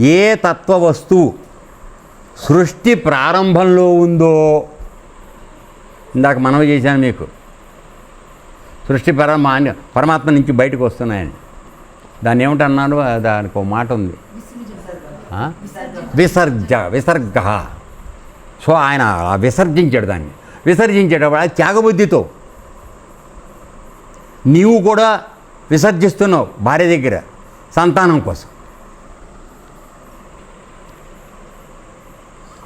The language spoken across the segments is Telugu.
ఏ తత్వ వస్తువు సృష్టి ప్రారంభంలో ఉందో ఇందాక మనవి చేశాను మీకు. సృష్టి పరమా పరమాత్మ నుంచి బయటకు వస్తున్నాయని దాన్ని ఏమిటన్నాడు? దానికి ఒక మాట ఉంది. విసర్జ విసర్గ. సో ఆయన విసర్జించాడు దాన్ని. విసర్జించేటప్పుడు అది త్యాగబుద్ధితో. నీవు కూడా విసర్జిస్తున్నావు భార్య దగ్గర సంతానం కోసం.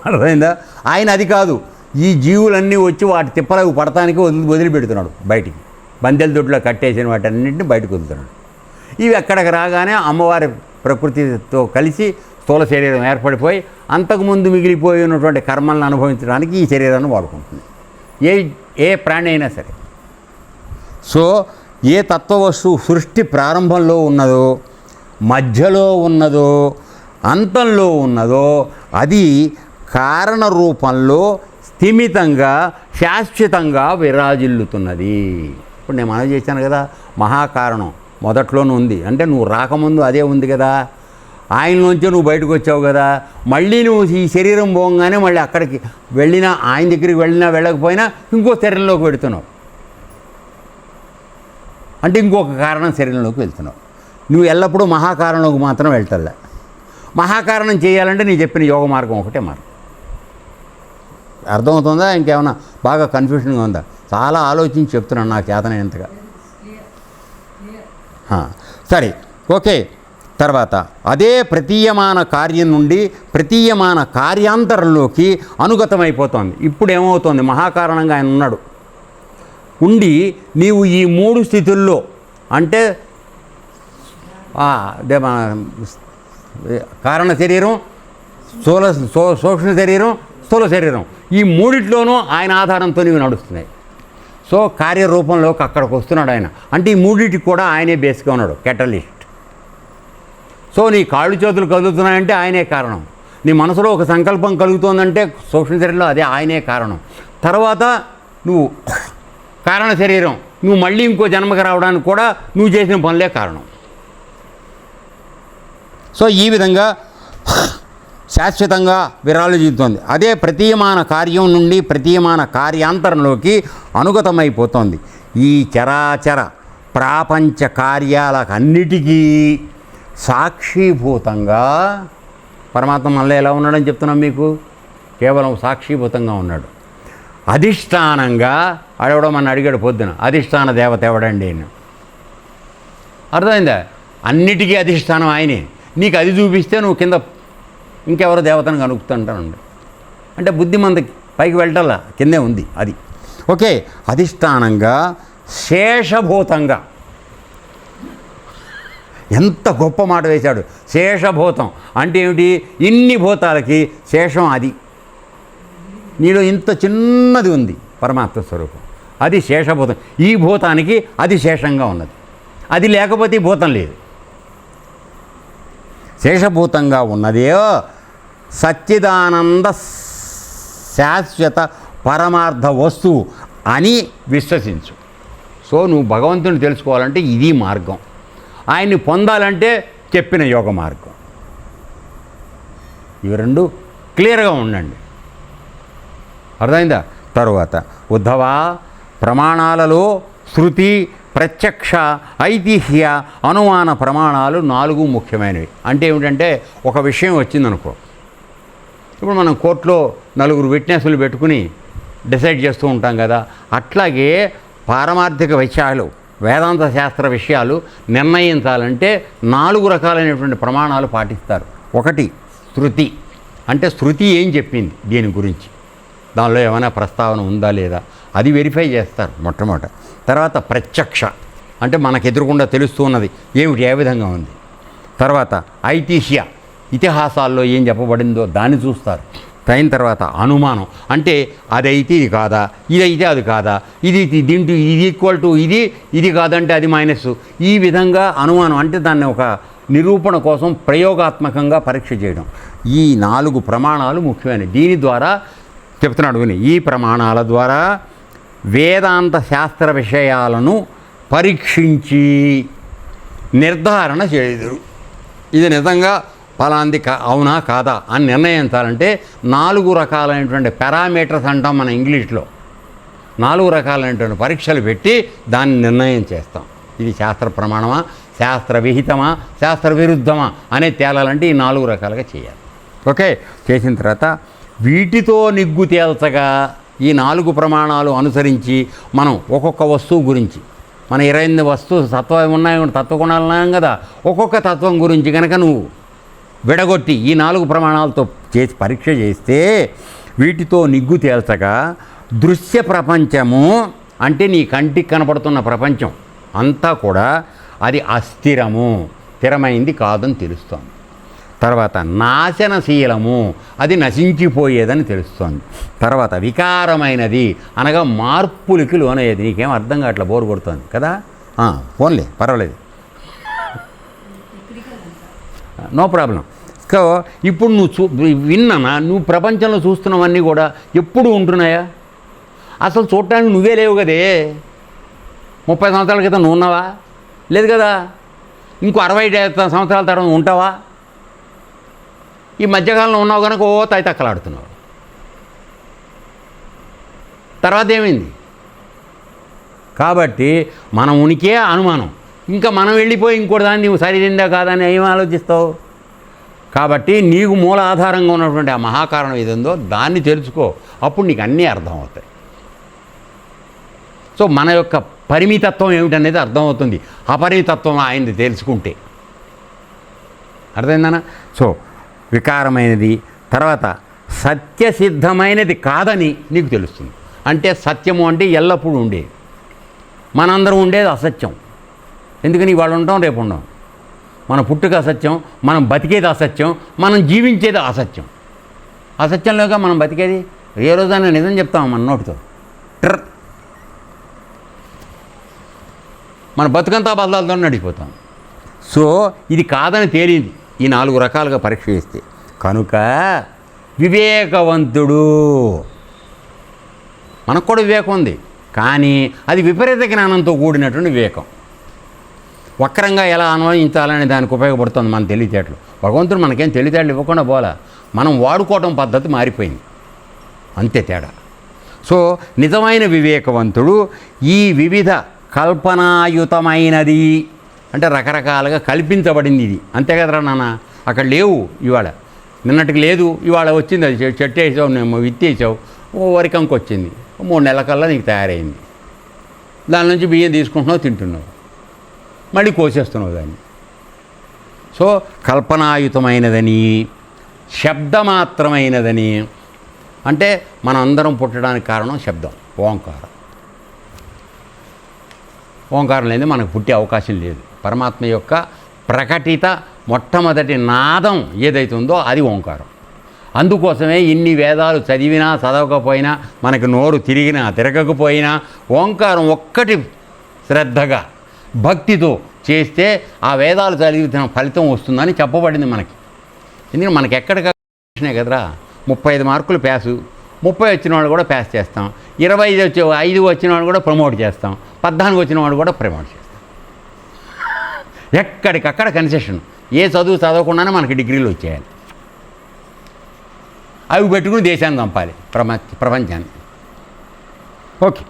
అర్థమైందా? ఆయన అది కాదు. ఈ జీవులన్నీ వచ్చి వాటి తిప్పలకు పడటానికి వదిలి వదిలిపెడుతున్నాడు బయటికి. బందెల దొడ్లో కట్టేసిన వాటన్నింటిని బయటకు వదులుతున్నాడు. ఇవి అక్కడికి రాగానే అమ్మవారి ప్రకృతితో కలిసి స్థూల శరీరం ఏర్పడిపోయి అంతకుముందు మిగిలిపోయి ఉన్నటువంటి కర్మలను అనుభవించడానికి ఈ శరీరాన్ని వాడుకుంటుంది. ఏ ఏ ప్రాణి అయినా సరే. సో ఏ తత్వవస్తువు సృష్టి ప్రారంభంలో ఉన్నదో మధ్యలో ఉన్నదో అంతంలో ఉన్నదో అది కారణ రూపంలో స్థిమితంగా శాశ్వతంగా విరాజిల్లుతున్నది. ఇప్పుడు నేను మనం చేశాను కదా మహాకారణం మొదట్లోనే ఉంది. అంటే నువ్వు రాకముందు అదే ఉంది కదా. ఆయనలోంచే నువ్వు బయటకు వచ్చావు కదా. మళ్ళీ నువ్వు ఈ శరీరం పోగానే మళ్ళీ అక్కడికి వెళ్ళినా ఆయన దగ్గరికి వెళ్ళినా వెళ్ళకపోయినా ఇంకో శరీరంలోకి పెడుతున్నావు అంటే ఇంకొక కారణం శరీరంలోకి వెళ్తున్నావు. నువ్వు ఎల్లప్పుడూ మహాకారణంలోకి మాత్రం వెళ్తలే మహాకారణం చేయాలంటే నేను చెప్పిన యోగ మార్గం ఒకటే మార్గం. అర్థమవుతుందా? ఇంకేమైనా బాగా కన్ఫ్యూషన్గా ఉందా? చాలా ఆలోచించి చెప్తున్నాను నాకు చేతనైనంతగా సరే ఓకే. తర్వాత అదే ప్రతీయమాన కార్యం నుండి ప్రతీయమాన కార్యాంతరంలోకి అనుగతమైపోతోంది. ఇప్పుడు ఏమవుతుంది మహాకారణంగా ఆయన ఉన్నాడు. ఉండి నీవు ఈ మూడు స్థితుల్లో అంటే అదే మన కారణ శరీరం స్థూల సూక్ష్మ శరీరం స్థూల శరీరం. ఈ మూడిట్లోనూ ఆయన ఆధారంతో నీవు నడుస్తున్నాయి. సో కార్యరూపంలోకి అక్కడికి వస్తున్నాడు ఆయన. అంటే ఈ మూడింటికి కూడా ఆయనే బేస్గా ఉన్నాడు కెటలిస్ట్ సో నీ కాళ్ళు చేతులు కదులుతున్నాయంటే ఆయనే కారణం. నీ మనసులో ఒక సంకల్పం కలుగుతోందంటే సూక్ష్మ శరీరంలో అదే ఆయనే కారణం. తర్వాత నువ్వు కారణ శరీరం. నువ్వు మళ్ళీ ఇంకో జన్మకి రావడానికి కూడా నువ్వు చేసిన పనులే కారణం. సో ఈ విధంగా శాశ్వతంగా విరాళిల్లుతోంది అదే ప్రతీయమాన కార్యం నుండి ప్రతీయమాన కార్యాంతరంలోకి అనుగతమైపోతోంది. ఈ చరాచర ప్రాపంచ కార్యాలకన్నిటికీ సాక్షీభూతంగా పరమాత్మ మళ్ళీ ఎలా ఉన్నాడని చెప్తున్నాం మీకు? కేవలం సాక్షీభూతంగా ఉన్నాడు. అధిష్టానంగా అడవడం అని అడిగాడు పొద్దున అధిష్టాన దేవత ఎవడండి? నేను అర్థమైందా? అన్నిటికీ అధిష్టానం ఆయనే. నీకు అది చూపిస్తే నువ్వు కింద ఇంకెవరో దేవతను కనుక్తుంటానండి అంటే బుద్ధి మందకి పైకి వెళ్ళటల్లా కిందే ఉంది అది. ఓకే అధిష్టానంగా శేషభూతంగా. ఎంత గొప్ప మాట వేశాడు. శేషభూతం అంటే ఏమిటి? ఇన్ని భూతాలకి శేషం అది. నీలో ఇంత చిన్నది ఉంది పరమాత్మ స్వరూపం. అది శేషభూతం. ఈ భూతానికి అది శేషంగా ఉన్నది. అది లేకపోతే ఈ భూతం లేదు. శేషభూతంగా ఉన్నదే సచ్చిదానంద శాశ్వత పరమార్థ వస్తువు అని విశ్వసించు. సో నువ్వు భగవంతుని తెలుసుకోవాలంటే ఇది మార్గం. ఆయన్ని పొందాలంటే చెప్పిన యోగ మార్గం. ఇవి రెండు క్లియర్గా ఉండండి. అర్థమైందా? తరువాత ఉద్ధవ ప్రమాణాలలో శృతి ప్రత్యక్ష ఐతిహ్య అనుమాన ప్రమాణాలు నాలుగు ముఖ్యమైనవి. అంటే ఏమిటంటే ఒక విషయం వచ్చిందనుకో. ఇప్పుడు మనం కోర్టులో నలుగురు విట్నెస్లు పెట్టుకుని డిసైడ్ చేస్తూ ఉంటాం కదా. అట్లాగే పారమార్థిక విషయాలు వేదాంత శాస్త్ర విషయాలు నిర్ణయించాలంటే నాలుగు రకాలైనటువంటి ప్రమాణాలు పాటిస్తారు. ఒకటి శృతి. అంటే శృతి ఏం చెప్పింది దీని గురించి? దానిలో ఏమైనా ప్రస్తావన ఉందా లేదా? అది వెరిఫై చేస్తారు మొట్టమొదట. తర్వాత ప్రత్యక్ష. అంటే మనకు ఎదురుకుండా తెలుస్తూ ఉన్నది. ఏమిటి? ఏ విధంగా ఉంది? తర్వాత ఐతిహ్య. ఇతిహాసాల్లో ఏం చెప్పబడిందో దాన్ని చూస్తారు. అయిన తర్వాత అనుమానం. అంటే అదైతే ఇది కాదా? ఇదైతే అది కాదా? ఇది దీంట్ దీంట్లో ఇది ఈక్వల్ టు ఇది ఇది కాదంటే అది మైనస్ ఈ విధంగా అనుమానం అంటే దాన్ని ఒక నిరూపణ కోసం ప్రయోగాత్మకంగా పరీక్ష చేయడం. ఈ నాలుగు ప్రమాణాలు ముఖ్యమైనవి. దీని ద్వారా చెప్తున్నాడు విని ఈ ప్రమాణాల ద్వారా వేదాంత శాస్త్ర విషయాలను పరీక్షించి నిర్ధారణ చేయుదురు. ఇది నిజంగా ఫలాంది కా అవునా కాదా అని నిర్ణయించాలంటే నాలుగు రకాలైనటువంటి పారామీటర్స్ అంటాం మన ఇంగ్లీష్లో. నాలుగు రకాలైనటువంటి పరీక్షలు పెట్టి దాన్ని నిర్ణయం చేస్తాం. ఇది శాస్త్ర ప్రమాణమా శాస్త్ర విహితమా శాస్త్ర విరుద్ధమా అనే తేలాలంటే ఈ నాలుగు రకాలుగా చేయాలి. ఓకే? చేసిన తర్వాత వీటితో నిగ్గు తేల్చగా ఈ నాలుగు ప్రమాణాలు అనుసరించి మనం ఒక్కొక్క వస్తువు గురించి మన ఇరవై ఎనిమిది వస్తువు తత్వం ఉన్నాయి తత్వగుణాలు ఉన్నాం కదా? ఒక్కొక్క తత్వం గురించి కనుక నువ్వు విడగొట్టి ఈ నాలుగు ప్రమాణాలతో చేసి పరీక్ష చేస్తే వీటితో నిగ్గు తేల్చగా దృశ్య ప్రపంచము అంటే నీ కంటికి కనపడుతున్న ప్రపంచం అంతా కూడా అది అస్థిరము స్థిరమైంది కాదని తెలుస్తోంది. తర్వాత నాశనశీలము అది నశించిపోయేదని తెలుస్తోంది. తర్వాత వికారమైనది అనగా మార్పులకి లోనయ్యేది. నీకేం అర్థం కావట్లే బోరు కొడుతోంది కదా? ఫోన్లే పోన్లే పర్వాలేదు. No problem. సో ఇప్పుడు నువ్వు చూ విన్నానా? నువ్వు ప్రపంచంలో చూస్తున్నవన్నీ కూడా ఎప్పుడు ఉంటున్నాయా? అసలు చూడటానికి నువ్వే లేవు కదే. ముప్పై సంవత్సరాల క్రితం నువ్వు ఉన్నావా? లేదు కదా. ఇంకో అరవై సంవత్సరాల తర్వాత ఉంటావా? ఈ మధ్యకాలంలో ఉన్నావు కనుక ఓ తై తక్కలాడుతున్నావు. తర్వాత ఏమైంది? కాబట్టి మన ఉనికే అనుమానం. ఇంకా మనం వెళ్ళిపోయి ఇంకోటి దాన్ని నువ్వు సరిదిందా కాదని ఏం ఆలోచిస్తావు? కాబట్టి నీకు మూల ఆధారంగా ఉన్నటువంటి ఆ మహాకారణం ఏదుందో దాన్ని తెలుసుకో. అప్పుడు నీకు అన్నీ అర్థం అవుతాయి సో మన యొక్క పరిమితత్వం ఏమిటనేది అర్థమవుతుంది. అపరిమితత్వం ఆయనది తెలుసుకుంటే. అర్థమైందనా సో వికారమైనది. తర్వాత సత్యసిద్ధమైనది కాదని నీకు తెలుస్తుంది. అంటే సత్యము అంటే ఎల్లప్పుడూ ఉండేది. మనందరం ఉండేది అసత్యం. ఎందుకని ఇవాళ ఉంటాం రేపు ఉండం. మన పుట్టుక అసత్యం మనం బతికేది అసత్యం మనం జీవించేది అసత్యం. అసత్యంలోగా మనం బతికేది? ఏ రోజైనా నిజం చెప్తాం మన నోటితో. ట్ర మన బతుకంతా బదలాలతో నడిచిపోతాం. సో ఇది కాదని తేలింది. ఈ నాలుగు రకాలుగా పరీక్ష చేస్తే. కనుక వివేకవంతుడు. మనకు కూడా వివేకం ఉంది. కానీ అది విపరీత జ్ఞానంతో కూడినటువంటి వివేకం. వక్రంగా ఎలా అన్వయించాలని దానికి ఉపయోగపడుతుంది మన తెలివితేటలు. భగవంతుడు మనకేం తెలివితేటలు ఇవ్వకుండా పోలా మనం వాడుకోవటం పద్ధతి మారిపోయింది. అంతే తేడా. సో నిజమైన వివేకవంతుడు ఈ వివిధ కల్పనాయుతమైనది అంటే రకరకాలుగా కల్పించబడింది ఇది. అంతే కదరా నాన్న? అక్కడ లేవు ఇవాళ. నిన్నటికి లేదు ఇవాళ వచ్చింది అది చె- చెట్టు వేసావు నేను విత్తేసావు ఓ వరికంకి వచ్చింది మూడు నెలల కల్లా నీకు తయారైంది. దాని నుంచి బియ్యం తీసుకుంటున్నావు తింటున్నావు. మళ్ళీ కోసేస్తున్నావు దాన్ని. సో కల్పనాయుతమైనదని శబ్దమాత్రమైనదని. అంటే మనం అందరం పుట్టడానికి కారణం శబ్దం ఓంకారం. ఓంకారం లేని మనకు పుట్టే అవకాశం లేదు. పరమాత్మ యొక్క ప్రకటిత మొట్టమొదటి నాదం ఏదైతే ఉందో అది ఓంకారం. అందుకోసమే ఇన్ని వేదాలు చదివినా చదవకపోయినా మనకు నోరు తిరిగినా తిరగకపోయినా ఓంకారం ఒక్కటి శ్రద్ధగా భక్తితో చేస్తే ఆ వేదాలు చదివిన ఫలితం వస్తుందని చెప్పబడింది మనకి. ఎందుకంటే మనకి ఎక్కడికనే కదరా? ముప్పై ఐదు మార్కులు ప్యాసు. ముప్పై వచ్చిన వాళ్ళు కూడా ప్యాస్ చేస్తాం. ఇరవై ఐదు వచ్చే ఐదు వచ్చిన వాళ్ళు కూడా ప్రమోట్ చేస్తాం. పద్నాలుగు వచ్చిన వాళ్ళు కూడా ప్రమోట్ చేస్తాం. ఎక్కడికక్కడ కన్సెషన్. ఏ చదువు చదవకుండానే మనకి డిగ్రీలు వచ్చేయాలి. అవి పెట్టుకుని దేశాన్ని చంపాలి. ప్రపంచ ప్రపంచాన్ని. ఓకే.